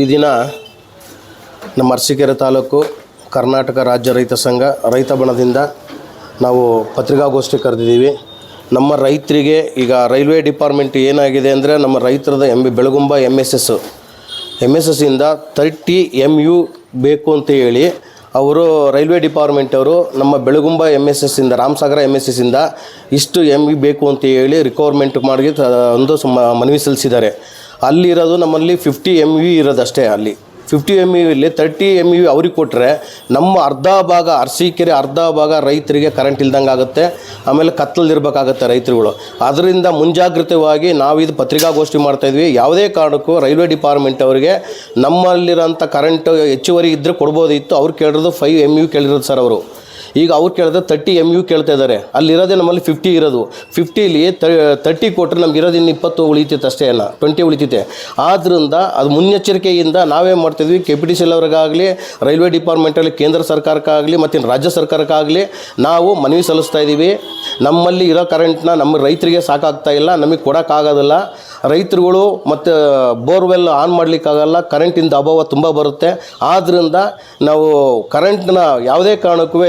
ಈ ದಿನ ನಮ್ಮ ಅರಸೀಕೆರೆ ತಾಲೂಕು ಕರ್ನಾಟಕ ರಾಜ್ಯ ರೈತ ಸಂಘ ರೈತ ಬಣದಿಂದ ನಾವು ಪತ್ರಿಕಾಗೋಷ್ಠಿ ಕರೆದಿದ್ದೀವಿ. ನಮ್ಮ ರೈತರಿಗೆ ಈಗ ರೈಲ್ವೆ ಡಿಪಾರ್ಟ್ಮೆಂಟ್ ಏನಾಗಿದೆ ಅಂದರೆ ನಮ್ಮ ರೈತರದ M Belagumba M S S M S ಎಸ್ಸಿಂದ thirty M you ಬೇಕು ಅಂತ ಹೇಳಿ ಅವರು ರೈಲ್ವೆ ಡಿಪಾರ್ಟ್ಮೆಂಟ್ ಅವರು ನಮ್ಮ ಬೆಳಗುಂಬ ಎಂ ಎಸ್ ಎಸ್ಸಿಂದ ರಾಮಸಾಗರ ಎಂ ಎಸ್ ಎಸ್ಸಿಂದ ಇಷ್ಟು ಎಂ ಬೇಕು ಅಂತ ಹೇಳಿ ರಿಕ್ವೈರ್ಮೆಂಟ್ ಮಾಡಿ ಒಂದು ಮನವಿ ಸಲ್ಲಿಸಿದ್ದಾರೆ. ಅಲ್ಲಿರೋದು ನಮ್ಮಲ್ಲಿ ಫಿಫ್ಟಿ ಎಂ ಯು ಇರೋದಷ್ಟೇ ಅಲ್ಲಿ. ಫಿಫ್ಟಿ ಎಂ ಇಲ್ಲಿ ತರ್ಟಿ ಎಂ ಯು ಅವ್ರಿಗೆ ಕೊಟ್ಟರೆ ನಮ್ಮ ಅರ್ಧ ಭಾಗ ಅರಸೀಕೆರೆ, ಅರ್ಧ ಭಾಗ ರೈತರಿಗೆ ಕರೆಂಟ್ ಇಲ್ದಂಗೆ ಆಗುತ್ತೆ. ಆಮೇಲೆ ಕತ್ತಲಲ್ಲಿರ್ಬೇಕಾಗತ್ತೆ ರೈತರುಗಳು. ಅದರಿಂದ ಮುಂಜಾಗ್ರತವಾಗಿ ನಾವು ಇದು ಪತ್ರಿಕಾಗೋಷ್ಠಿ ಮಾಡ್ತಾಯಿದ್ವಿ ಯಾವುದೇ ಕಾರಣಕ್ಕೂ ರೈಲ್ವೆ ಡಿಪಾರ್ಟ್ಮೆಂಟ್ ಅವರಿಗೆ ನಮ್ಮಲ್ಲಿರೋಂಥ ಕರೆಂಟ್ ಹೆಚ್ಚುವರಿ ಇದ್ದರೆ ಕೊಡ್ಬೋದಿತ್ತು. ಅವ್ರು ಕೇಳಿರೋದು ಫೈವ್ ಎಂ ಯು ಕೇಳಿರೋದು ಸರ್ ಅವರು. ಈಗ ಅವ್ರು ಕೇಳಿದ್ರೆ ತರ್ಟಿ ಎಂ ಯು ಕೇಳ್ತಾ ಇದ್ದಾರೆ ಅಲ್ಲಿರೋದೇ ನಮ್ಮಲ್ಲಿ ಫಿಫ್ಟಿ ಇರೋದು. ಫಿಫ್ಟಿಲಿ ತರ್ಟಿ ಕೊಟ್ಟರೆ ನಮ್ಗೆ ಇರೋದಿನ್ನ ಇಪ್ಪತ್ತು ಉಳಿತೈತೆ ಅಷ್ಟೇ ಅಲ್ಲ. ಟ್ವೆಂಟಿ ಉಳಿತೈತೆ ಆದ್ದರಿಂದ ಅದು ಮುನ್ನೆಚ್ಚರಿಕೆಯಿಂದ ನಾವೇ ಮಾಡ್ತಿದ್ವಿ. ಕೆ ಪಿ ಟಿ ಸಿ ಅವ್ರಿಗಾಗಲಿ, ರೈಲ್ವೆ ಡಿಪಾರ್ಟ್ಮೆಂಟಲ್ಲಿ ಕೇಂದ್ರ ಸರ್ಕಾರಕ್ಕಾಗಲಿ ಮತ್ತು ರಾಜ್ಯ ಸರ್ಕಾರಕ್ಕಾಗಲಿ ನಾವು ಮನವಿ ಸಲ್ಲಿಸ್ತಾ ಇದ್ದೀವಿ ನಮ್ಮಲ್ಲಿ ಇರೋ ಕರೆಂಟ್ನ ನಮ್ಮ ರೈತರಿಗೆ ಸಾಕಾಗ್ತಾ ಇಲ್ಲ. ನಮಗೆ ಕೊಡೋಕ್ಕಾಗೋದಿಲ್ಲ. ರೈತರುಗಳು ಮತ್ತು ಬೋರ್ವೆಲ್ ಆನ್ ಮಾಡಲಿಕ್ಕಾಗಲ್ಲ, ಕರೆಂಟಿಂದ ಅಭಾವ ತುಂಬ ಬರುತ್ತೆ. ಆದ್ದರಿಂದ ನಾವು ಕರೆಂಟ್ನ ಯಾವುದೇ ಕಾರಣಕ್ಕೂ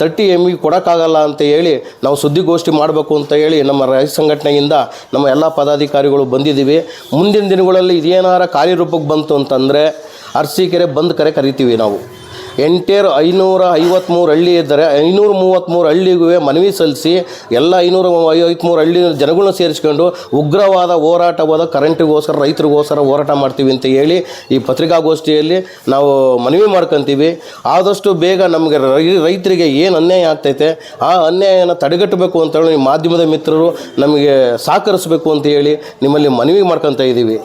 ತರ್ಟಿ ಎಂ ಇ ಕೊಡೋಕ್ಕಾಗಲ್ಲ ಅಂತ ಹೇಳಿ ನಾವು ಸುದ್ದಿಗೋಷ್ಠಿ ಮಾಡಬೇಕು ಅಂತ ಹೇಳಿ ನಮ್ಮ ರೈತ ಸಂಘಟನೆಯಿಂದ ನಮ್ಮ ಎಲ್ಲ ಪದಾಧಿಕಾರಿಗಳು ಬಂದಿದ್ದೀವಿ. ಮುಂದಿನ ದಿನಗಳಲ್ಲಿ ಇದೇನಾರ ಕಾರ್ಯರೂಪಕ್ಕೆ ಬಂತು ಅಂತಂದರೆ ಅರಸೀಕೆರೆ ಬಂದ್ ಕರೆ ಕರಿತೀವಿ ನಾವು. ಎಂಟೇರ್ ಐನೂರ ಐವತ್ತ್ಮೂರು ಹಳ್ಳಿ ಇದ್ದರೆ ಐನೂರ ಮೂವತ್ತ್ಮೂರು ಹಳ್ಳಿಗೂ ಮನವಿ ಸಲ್ಲಿಸಿ ಎಲ್ಲ ಐನೂರ ಐವತ್ತ್ಮೂರು ಹಳ್ಳಿ ಜನಗಳನ್ನ ಸೇರಿಸ್ಕೊಂಡು ಉಗ್ರವಾದ ಹೋರಾಟವಾದ ಕರೆಂಟಿಗೋಸ್ಕರ ರೈತರಿಗೋಸ್ಕರ ಹೋರಾಟ ಮಾಡ್ತೀವಿ ಅಂತ ಹೇಳಿ ಈ ಪತ್ರಿಕಾಗೋಷ್ಠಿಯಲ್ಲಿ ನಾವು ಮನವಿ ಮಾಡ್ಕೊತೀವಿ. ಆದಷ್ಟು ಬೇಗ ನಮಗೆ ರೈತರಿಗೆ ಏನು ಅನ್ಯಾಯ ಆಗ್ತೈತೆ, ಆ ಅನ್ಯಾಯನ ತಡೆಗಟ್ಟಬೇಕು ಅಂತ ಹೇಳಿ ಮಾಧ್ಯಮದ ಮಿತ್ರರು ನಮಗೆ ಸಹಕರಿಸಬೇಕು ಅಂತ ಹೇಳಿ ನಿಮ್ಮಲ್ಲಿ ಮನವಿ ಮಾಡ್ಕೊತಾ ಇದ್ದೀವಿ.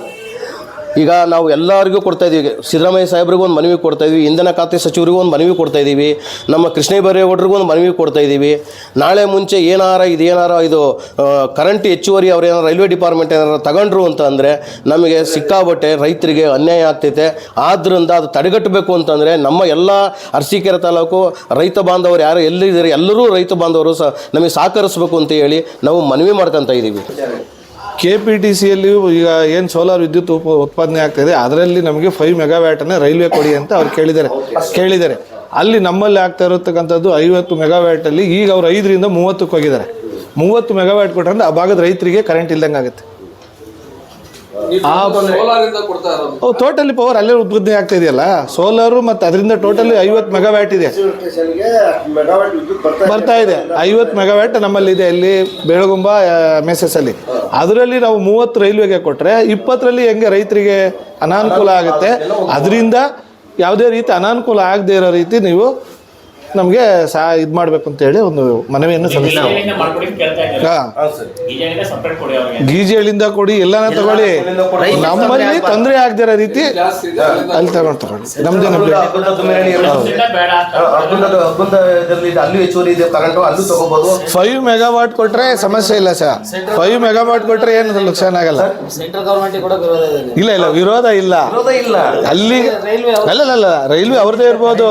ಈಗ ನಾವು ಎಲ್ಲರಿಗೂ ಕೊಡ್ತಾ ಇದ್ದೀವಿ ಸಿದ್ದರಾಮಯ್ಯ ಸಾಹೇಬ್ರಿಗೂ ಒಂದು ಮನವಿ ಕೊಡ್ತಾ ಇದ್ದೀವಿ ಇಂಧನ ಖಾತೆ ಸಚಿವರಿಗೂ ಒಂದು ಮನವಿ ಕೊಡ್ತಾ ಇದ್ದೀವಿ ನಮ್ಮ ಕೃಷ್ಣ ಬೈರೇಗೌಡರಿಗೂ ಒಂದು ಮನವಿ ಕೊಡ್ತಾ ಇದ್ದೀವಿ ನಾಳೆ ಮುಂಚೆ ಏನಾರ ಇದು ಏನಾರ ಇದು ಕರೆಂಟ್ ಹೆಚ್ಚುವರಿ ಅವ್ರು ಏನಾರ ರೈಲ್ವೆ ಡಿಪಾರ್ಟ್ಮೆಂಟ್ ಏನಾರ ತಗೊಂಡ್ರು ಅಂತ ಅಂದರೆ ನಮಗೆ ಸಿಕ್ಕಾಬಟ್ಟೆ ರೈತರಿಗೆ ಅನ್ಯಾಯ ಆಗ್ತೈತೆ. ಆದ್ದರಿಂದ ಅದು ತಡೆಗಟ್ಟಬೇಕು ಅಂತಂದರೆ ನಮ್ಮ ಎಲ್ಲ ಅರಸೀಕೆರೆ ತಾಲೂಕು ರೈತ ಬಾಂಧವರು ಯಾರು ಎಲ್ಲಿದ್ದಾರೆ ಎಲ್ಲರೂ ರೈತ ಬಾಂಧವರು ಸಹ ನಮಗೆ ಸಹಕರಿಸಬೇಕು ಅಂತ ಹೇಳಿ ನಾವು ಮನವಿ ಮಾಡ್ಕೊತಾ ಇದ್ದೀವಿ ಕೆ ಪಿ ಟಿ ಸಿಯಲ್ಲಿ ಈಗ ಏನು ಸೋಲಾರ್ ವಿದ್ಯುತ್ ಉಪ ಉತ್ಪಾದನೆ ಆಗ್ತಾಯಿದೆ ಅದರಲ್ಲಿ ನಮಗೆ ಫೈವ್ ಮೆಗಾವ್ಯಾಟನ್ನು ರೈಲ್ವೆ ಕೊಡಿ ಅಂತ ಅವ್ರು ಕೇಳಿದ್ದಾರೆ. ಕೇಳಿದ್ದಾರೆ. ಅಲ್ಲಿ ನಮ್ಮಲ್ಲಿ ಆಗ್ತಾ ಇರತಕ್ಕಂಥದ್ದು ಐವತ್ತು ಮೆಗಾವ್ಯಾಟಲ್ಲಿ ಈಗ ಅವ್ರು ಐದರಿಂದ ಮೂವತ್ತಕ್ಕೆ ಹೋಗಿದ್ದಾರೆ. ಮೂವತ್ತು ಮೆಗಾವ್ಯಾಟ್ ಕೊಟ್ಟರೆ ಆ ಭಾಗದ ರೈತರಿಗೆ ಕರೆಂಟ್ ಇಲ್ದಂಗೆ ಆಗುತ್ತೆ ಟೋಟಲಿ ಪವರ್ ಅಲ್ಲೇ ಉತ್ಪತ್ತಿ ಆಗ್ತಾ ಇದೆಯಲ್ಲ ಸೋಲಾರು ಮತ್ತು ಅದರಿಂದ ಟೋಟಲಿ ಐವತ್ತು ಮೆಗಾವ್ಯಾಟ್ ಇದೆ. ಬರ್ತಾ ಇದೆ. ಐವತ್ತು ಮೆಗಾವ್ಯಾಟ್ ನಮ್ಮಲ್ಲಿ ಇದೆ ಇಲ್ಲಿ ಬೆಳಗುಂಬ ಮೆಸಸ್ ಅಲ್ಲಿ ಅದರಲ್ಲಿ ನಾವು ಮೂವತ್ತು ರೈಲ್ವೆಗೆ ಕೊಟ್ಟರೆ ಇಪ್ಪತ್ತರಲ್ಲಿ ಹೆಂಗೆ ರೈತರಿಗೆ ಅನಾನುಕೂಲ ಆಗುತ್ತೆ. ಅದರಿಂದ ಯಾವುದೇ ರೀತಿ ಅನಾನುಕೂಲ ಆಗದೇ ಇರೋ ರೀತಿ ನೀವು ನಮಗೆ ಸಹ ಇದು ಮಾಡಬೇಕು ಅಂತ ಹೇಳಿ ಒಂದು ಮನವಿಯನ್ನು ಸಲ್ಲಿಸ್ತೀವಿ ಸಪ್ರೇಟ್ ಕೊಡಿ ಅವ್ರಿಗೆ. ಗೀಜೆಳಿಂದ ಕೊಡಿ ಎಲ್ಲಾನ ತಗೊಳ್ಳಿ. ನಮ್ಮಲ್ಲಿ ತೊಂದರೆ ಆಗದಿರೋ ರೀತಿ ಅಲ್ಲಿ ತಗೊಂಡು ತಗೊಳ್ಳಿ. ನಮ್ದೇನು ಫೈವ್ ಮೆಗಾವಾಟ್ ಕೊಟ್ರೆ ಸಮಸ್ಯೆ ಇಲ್ಲ ಸರ್. ಫೈವ್ ಮೆಗಾವಾಟ್ ಕೊಟ್ರೆ ಏನು ನುಕ್ಸಾನ್ ಆಗಲ್ಲ. ಇಲ್ಲ ಇಲ್ಲ ವಿರೋಧ ಇಲ್ಲ. ಇಲ್ಲ. ಅಲ್ಲಿ ಅಲ್ಲ ಅಲ್ಲ, ಅಲ್ಲ ರೈಲ್ವೆ ಅವ್ರದೇ ಇರ್ಬೋದು.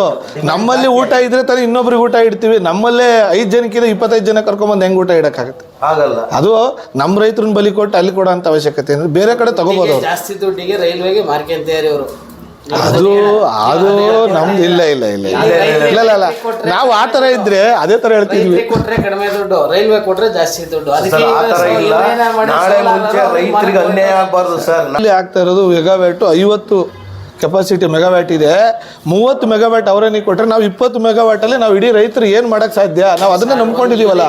ನಮ್ಮಲ್ಲಿ ಊಟ ಇದ್ರೆ ತಾನೇ ಇನ್ನೊಬ್ರಿಗೆ ಊಟ ಇಡ್ತೀವಿ. ನಮ್ಮಲ್ಲೇ ಐದು ಜನಕ್ಕಿಂತ ಇಪ್ಪತ್ತೈದು ಜನ ಕರ್ಕೊಂಬಂದು ಹೆಂಗ್ ಊಟ ಇಡೋಕ್ಕಾಗುತ್ತೆ? ಆಗಲ್ಲ. ಅದು ನಮ್ಮ ರೈತರನ್ನ ಬಲಿ ಕೊಟ್ಟು ಅಲ್ಲಿ ಕೊಡೋ ಅಂತ ಅವಶ್ಯಕತೆ ಅಂದ್ರೆ ಬೇರೆ ಕಡೆ ತಗೋಬೋದು ಜಾಸ್ತಿ ದುಡ್ಡಿಗೆ ರೈಲ್ವೆಗೆ ಮಾರ್ಕೆಂತಾರೆ ಅವರು ಅದು ಅದು ನಮ್ದು ಇಲ್ಲ ಇಲ್ಲ ಇಲ್ಲ ಇಲ್ಲ. ಇಲ್ಲ ನಾವು ಆ ತರ ಇದ್ರೆ ಅದೇ ತರ ಹೇಳ್ತಿದ್ವಿ. ಕೊಟ್ರೆ ಕಡಿಮೆ ದುಡ್ಡು ರೈಲ್ವೆ ಕೊಟ್ರೆ ಜಾಸ್ತಿ ದುಡ್ಡು. ಆ ಈಗ ಇಲ್ಲ. ನಾಳೆ ಮುಂಚೆ ರೈತರಿಗೆ ಅನ್ಯಾಯ ಆಗಬಾರ್ದು ಸರ್. ಇಲ್ಲಿ ಆಗ್ತಾ ಇರೋದು ಮೆಗಾವ್ಯಾಟು ಐವತ್ತು ಕೆಪಾಸಿಟಿ ಮೆಗಾವ್ಯಾಟ್ ಇದೆ. ಮೂವತ್ತು ಮೆಗಾವ್ಯಾಟ್ ಅವರೇನಿಗೆ ಕೊಟ್ಟರೆ ನಾವು ಇಪ್ಪತ್ತು ಮೆಗಾವ್ಯಾಟಲ್ಲಿ ನಾವು ಇಡೀ ರೈತರು ಏನು ಮಾಡಕ್ ಸಾಧ್ಯ? ನಾವು ಅದನ್ನ ನಂಬ್ಕೊಂಡಿದೀವಲ್ಲ?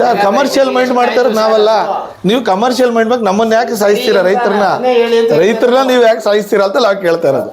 ಸರ್ ಕಮರ್ಷಿಯಲ್ ಮೈಂಡ್ ಮಾಡ್ತಾರೆ ನಾವಲ್ಲ. ನೀವು ಕಮರ್ಷಿಯಲ್ ಮೈಂಡ್ ಬಗ್ಗೆ ನಮ್ಮನ್ನ ಯಾಕೆ ಸಾಯಿಸ್ತೀರಾ ರೈತರನ್ನ? ರೈತರನ್ನ ನೀವು ಯಾಕೆ ಸಾಯಿಸ್ತೀರಾ ಅಂತ ನಾವು ಕೇಳ್ತಾ ಇರೋದು.